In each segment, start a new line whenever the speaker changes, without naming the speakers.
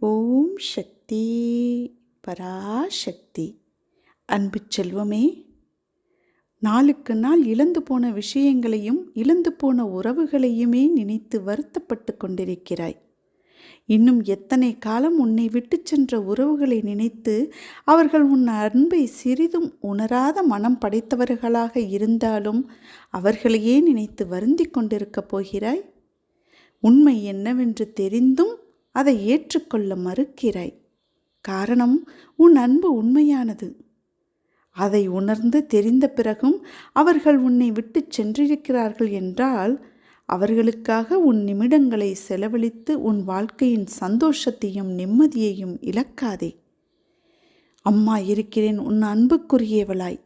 ஓம் சக்தி பராசக்தி. அன்பு செல்வமே நாளுக்கு நாள் இழந்து போன விஷயங்களையும் இழந்து போன உறவுகளையுமே நினைத்து வருத்தப்பட்டு கொண்டிருக்கிறாய். இன்னும் எத்தனை காலம் உன்னை விட்டு சென்ற உறவுகளை நினைத்து அவர்கள் உன் அன்பை சிறிதும் உணராத மனம் படைத்தவர்களாக இருந்தாலும் அவர்களையே நினைத்து வருந்தி கொண்டிருக்கப் போகிறாய்? உண்மை என்னவென்று தெரிந்தும் அதை ஏற்றுக்கொள்ள மறுக்கிறாய். காரணம் உன் அன்பு உண்மையானது. அதை உணர்ந்து தெரிந்த பிறகும் அவர்கள் உன்னை விட்டு சென்றிருக்கிறார்கள் என்றால் அவர்களுக்காக உன் நிமிடங்களை செலவழித்து உன் வாழ்க்கையின் சந்தோஷத்தையும் நிம்மதியையும் இழக்காதே. அம்மா இருக்கிறேன் உன் அன்புக்குரியவளாய்.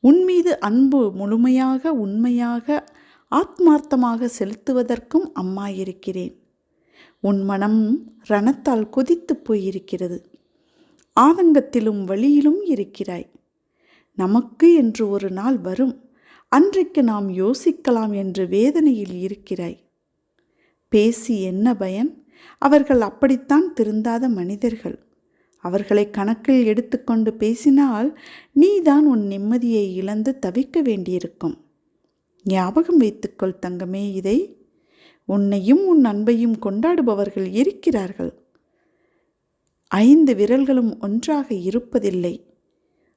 உன் மீது அன்பு முழுமையாக உண்மையாக ஆத்மார்த்தமாக செலுத்துவதற்கும் அம்மா இருக்கிறேன். உன் மனம் ரணத்தால் கொதித்து போயிருக்கிறது. ஆதங்கத்திலும் வழியிலும் இருக்கிறாய். நமக்கு என்று ஒரு நாள் வரும். அன்றைக்கு நாம் யோசிக்கலாம் என்று வேதனையில் இருக்கிறாய். பேசி என்ன பயன்? அவர்கள் அப்படித்தான் திருந்தாத மனிதர்கள். அவர்களை கணக்கில் எடுத்துக்கொண்டு பேசினால் நீதான் உன் நிம்மதியை இழந்து தவிக்க வேண்டியிருக்கும். ஞாபகம் வைத்துக்கொள் தங்கமே இதை. உன்னையும் உன் அன்பையும் கொண்டாடுபவர்கள் இருக்கிறார்கள். ஐந்து விரல்களும் ஒன்றாக இருப்பதில்லை.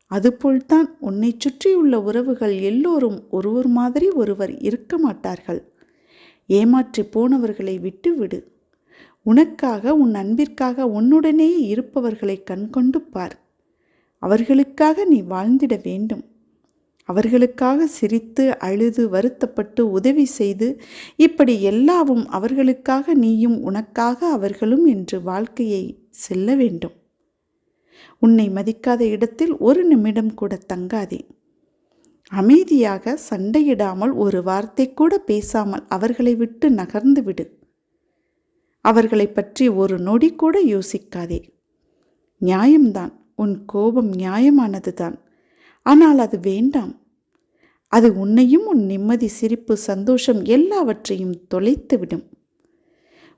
அதுபோல்தான் உன்னை சுற்றியுள்ள உறவுகள் எல்லோரும் ஒருவர் மாதிரி ஒருவர் இருக்க மாட்டார்கள். ஏமாற்றி போனவர்களை விட்டுவிடு. உனக்காக உன் அன்பிற்காக உன்னுடனே இருப்பவர்களை கண்கொண்டு பார். அவர்களுக்காக நீ வாழ்ந்திட வேண்டும். அவர்களுக்காக சிரித்து அழுது வருத்தப்பட்டு உதவி செய்து இப்படி எல்லாவும் அவர்களுக்காக நீயும் உனக்காக அவர்களும் என்று வாழ்க்கையை செல்ல வேண்டும். உன்னை மதிக்காத இடத்தில் ஒரு நிமிடம் கூட தங்காதே. அமைதியாக சண்டையிடாமல் ஒரு வார்த்தை கூட பேசாமல் அவர்களை விட்டு நகர்ந்து விடு. அவர்களை பற்றி ஒரு நொடி கூட யோசிக்காதே. நியாயம்தான். உன் கோபம் நியாயமானதுதான். ஆனால் அது வேண்டாம். அது உன்னையும் உன் நிம்மதி சிரிப்பு சந்தோஷம் எல்லாவற்றையும் தொலைத்துவிடும்.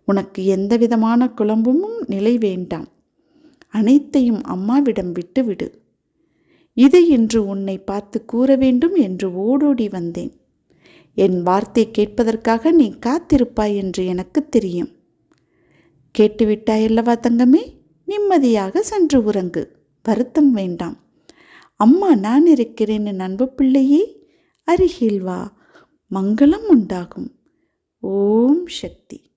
உனக்கு எந்த விதமான குழம்பமும் நிலை வேண்டாம். அனைத்தையும் அம்மாவிடம் விட்டுவிடு. இதை என்று உன்னை பார்த்து கூற வேண்டும் என்று ஓடோடி வந்தேன். என் வார்த்தை கேட்பதற்காக நீ காத்திருப்பாய் என்று எனக்கு தெரியும். கேட்டுவிட்டாயல்லவா தங்கமே? நிம்மதியாக சென்று உறங்கு. வருத்தம் வேண்டாம். அம்மா நான் இருக்கிறேன் என் அன்பு பிள்ளையே. அருகில் வா. மங்களம் உண்டாகும். ஓம் சக்தி.